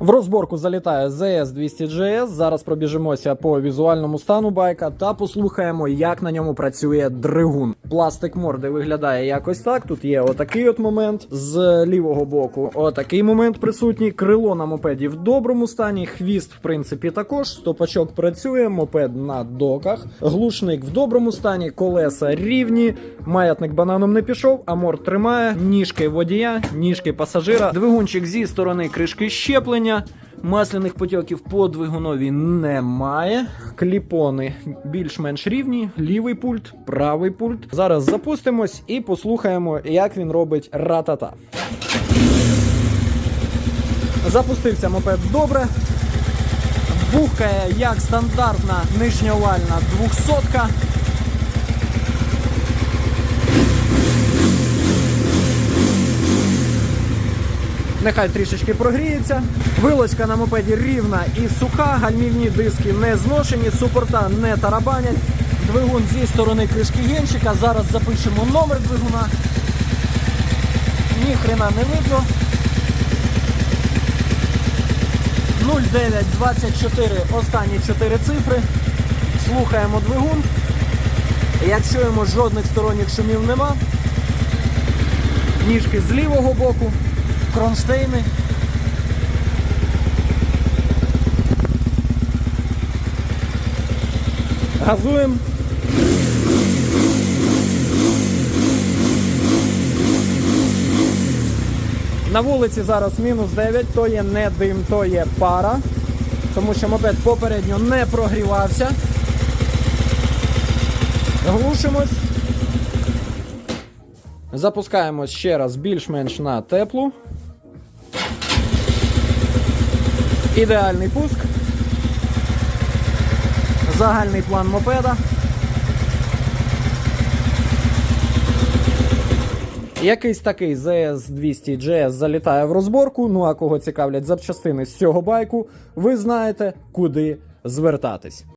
В розборку залітає ZS 200 GS. Зараз пробіжимося по візуальному стану байка та послухаємо, як на ньому працює двигун. Пластик морди виглядає якось так. Тут є отакий от момент з лівого боку. Отакий момент присутній. Крило на мопеді в доброму стані. Хвіст, в принципі, також. Стопачок працює, мопед на доках. Глушник в доброму стані, колеса рівні. Маятник бананом не пішов, амор тримає. Ніжки водія, ніжки пасажира. Двигунчик зі сторони кришки щеплення. Масляних потьоків по двигунові немає. Кліпони більш-менш рівні. Лівий пульт, правий пульт. Зараз запустимось і послухаємо, як він робить ратата. Запустився мопед добре. Бухкає як стандартна нижньовальна 200 Нехай трішечки прогріється. Вилочка на мопеді рівна і суха, гальмівні диски не зношені, супорта не тарабанять. Двигун зі сторони кришки генщика. Зараз запишемо номер двигуна. Ні хрена не видно. 0924 останні 4 цифри. Слухаємо двигун. Як чуємо, жодних сторонніх шумів нема. Ніжки з лівого боку, кронштейни. Газуємо. На вулиці зараз мінус 9, то є не дим, то є пара, тому що мопед попередньо не прогрівався. Глушимось. Запускаємось ще раз більш-менш на теплу. Ідеальний пуск. Загальний план мопеда. Якийсь такий ZS 200 GS залітає в розборку. Ну а кого цікавлять запчастини з цього байку, ви знаєте, куди звертатись.